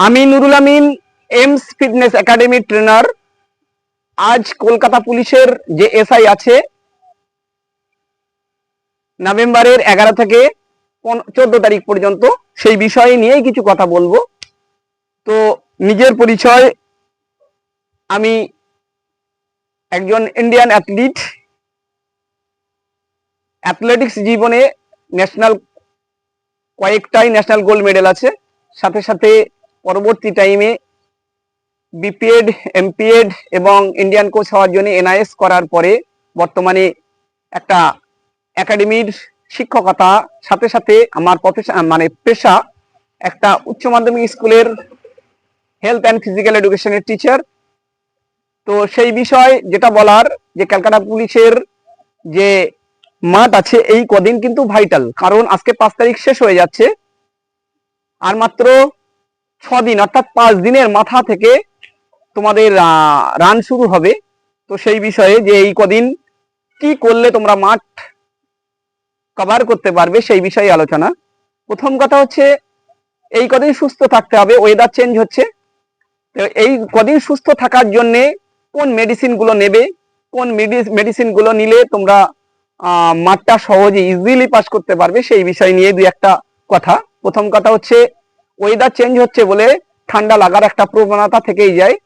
আমি Nurul Amin aims fitness academy trainer আজ কলকাতা পুলিশের যে এসআই আছে, নভেম্বরের এগারো থেকে চোদ্দ তারিখ পর্যন্ত সেই বিষয়ে নিয়েই কিছু কথা বলব। তো নিজের পরিচয়, আমি একজন ইন্ডিয়ান অ্যাথলিট অ্যাথলেটিক্স জীবনে ন্যাশনাল কয়েকটাই ন্যাশনাল গোল্ড মেডেল আছে। সাথে সাথে পরবর্তী টাইমে বিপিএড এমপিএড এবং ইন্ডিয়ান কোচ হওয়ার জন্য এনআইএস করার পরে বর্তমানে একটা একাডেমির শিক্ষকতা, সাথে সাথে আমার প্রফেশন মানে পেশা একটা উচ্চ মাধ্যমিক স্কুলের হেলথ অ্যান্ড ফিজিক্যাল এডুকেশনের টিচার তো সেই বিষয় যেটা বলার যে ক্যালকাটা পুলিশের যে মাঠ আছে এই কদিন কিন্তু ভাইটাল কারণ আজকে পাঁচ তারিখ শেষ হয়ে যাচ্ছে। আর মাত্র ছ দিন অর্থাৎ পাঁচ দিনের মাথা থেকে তোমাদের রান শুরু হবে। তো সেই বিষয়ে যে এই কদিন কি করলে তোমরা মাঠ কভার করতে পারবে সেই বিষয়ে আলোচনা। প্রথম কথা হচ্ছে, এই কদিন সুস্থ থাকতে হবে ওয়েদার চেঞ্জ হচ্ছে। এই কদিন সুস্থ থাকার জন্যে কোন মেডিসিনগুলো নেবে, কোন মেডিসিনগুলো নিলে তোমরা মাঠটা সহজে ইজিলি পাস করতে পারবে সেই বিষয় নিয়ে দুই একটা কথা। প্রথম কথা হচ্ছে ওয়েদার চেঞ্জ হচ্ছে বলে ঠান্ডা লাগার একটা প্রবণতা থেকেই যায়।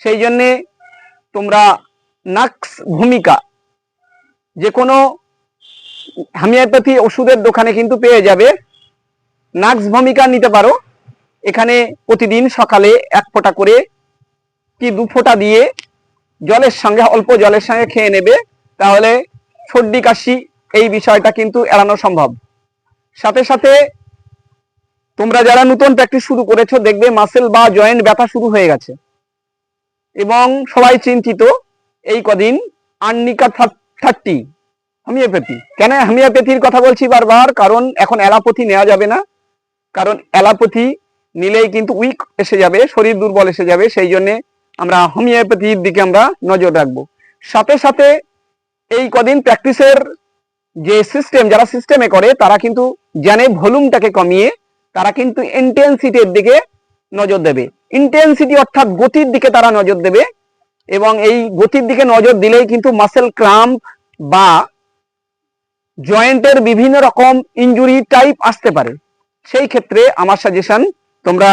সেই জন্যে তোমরা নাক্স ভূমিকা যে কোনো হোমিওপ্যাথি ওষুধের দোকানে কিন্তু পেয়ে যাবে। নাক্স ভূমিকা নিতে পারো। এখানে প্রতিদিন সকালে এক ফোঁটা করে কি দু ফোঁটা দিয়ে জলের সঙ্গে, অল্প জলের সঙ্গে খেয়ে নেবে। তাহলে সর্দি কাশি এই বিষয়টা কিন্তু এড়ানো সম্ভব। সাথে সাথে তোমরা যারা নতুন প্র্যাকটিস শুরু করেছ, দেখবে মাসেল বা জয়েন্ট ব্যথা শুরু হয়ে গেছে। এবং সবাই চিন্তিত, এই কদিন আর্নিকা থার্টি হোমিওপ্যাথি কেন হোমিওপ্যাথির কথা বলছি বারবার? কারণ এখন অ্যালাপথি নেওয়া যাবে না। কারণ অ্যালাপথি নিলেই কিন্তু উইক এসে যাবে, শরীর দুর্বল এসে যাবে, সেই জন্যে আমরা হোমিওপ্যাথির দিকে আমরা নজর রাখব। সাথে সাথে এই কদিন প্র্যাকটিসের যে সিস্টেম যারা সিস্টেমে করে, তারা কিন্তু জানে ভলিউমটাকে কমিয়ে তারা কিন্তু ইন্টেন্সিটির দিকে নজর দেবে। ইন্টেন্সিটি অর্থাৎ গতির দিকে তারা নজর দেবে এবং এই গতির দিকে নজর দিলেই কিন্তু মাসেল ক্রাম্প বা জয়েন্টের বিভিন্ন রকম ইঞ্জুরি টাইপ আসতে পারে। সেই ক্ষেত্রে আমার সাজেশন তোমরা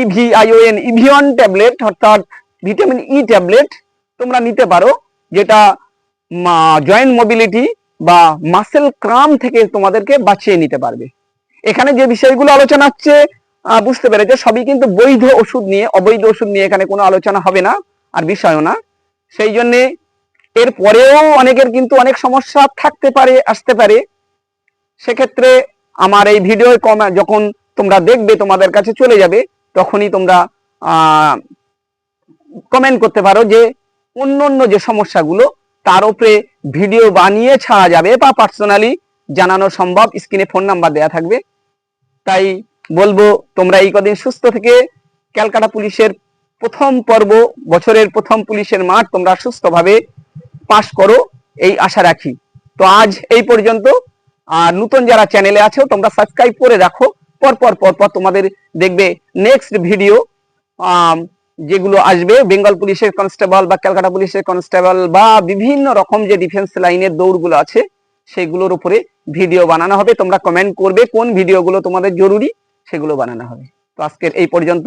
ইভিআইওএন ইভিয়ন ট্যাবলেট অর্থাৎ ভিটামিন ই ট্যাবলেট তোমরা নিতে পারো, যেটা জয়েন্ট মোবিলিটি বা মাসেল ক্রাম থেকে তোমাদেরকে বাঁচিয়ে নিতে পারবে। এখানে যে বিষয়গুলো আলোচনা হচ্ছে বুঝতে পেরেছে, সবই কিন্তু বৈধ ওষুধ নিয়ে, অবৈধ ওষুধ নিয়ে এখানে কোনো আলোচনা হবে না, আর বিষয়ও না। সেই জন্যে এর পরেও অনেকের কিন্তু অনেক সমস্যা থাকতে পারে, আসতে পারে। সেক্ষেত্রে আমার এই ভিডিও যখন তোমরা দেখবে তোমাদের কাছে চলে যাবে, তখনই তোমরা কমেন্ট করতে পারো যে অন্য অন্য যে সমস্যাগুলো, তার উপরে ভিডিও বানিয়ে ছাড়া যাবে বা পার্সোনালি জানানো সম্ভব, স্ক্রিনে ফোন নাম্বার দেয়া থাকবে। তাই বলব, তোমরা এই কদিন সুস্থ থেকে ক্যালকাটা পুলিশের প্রথম পর্ব, বছরের প্রথম পুলিশের মাঠ, তোমরা সুস্থভাবে পাশ করো, এই আশা রাখি। তো আজ এই পর্যন্ত। আর নতুন যারা চ্যানেলে আছো, তোমরা সাবস্ক্রাইব করে রাখো। পরপর পরপর তোমাদের দেখবে নেক্সট ভিডিও যেগুলো আসবে। বেঙ্গল পুলিশের কনস্টেবল বা ক্যালকাটা পুলিশের কনস্টেবল বা বিভিন্ন রকম যে ডিফেন্স লাইনের দৌড়গুলো আছে সেগুলোর উপরে ভিডিও বানানো হবে। তোমরা কমেন্ট করবে কোন ভিডিওগুলো তোমাদের জরুরি, সেগুলো বানানো হবে। তো আজকের এই পর্যন্ত।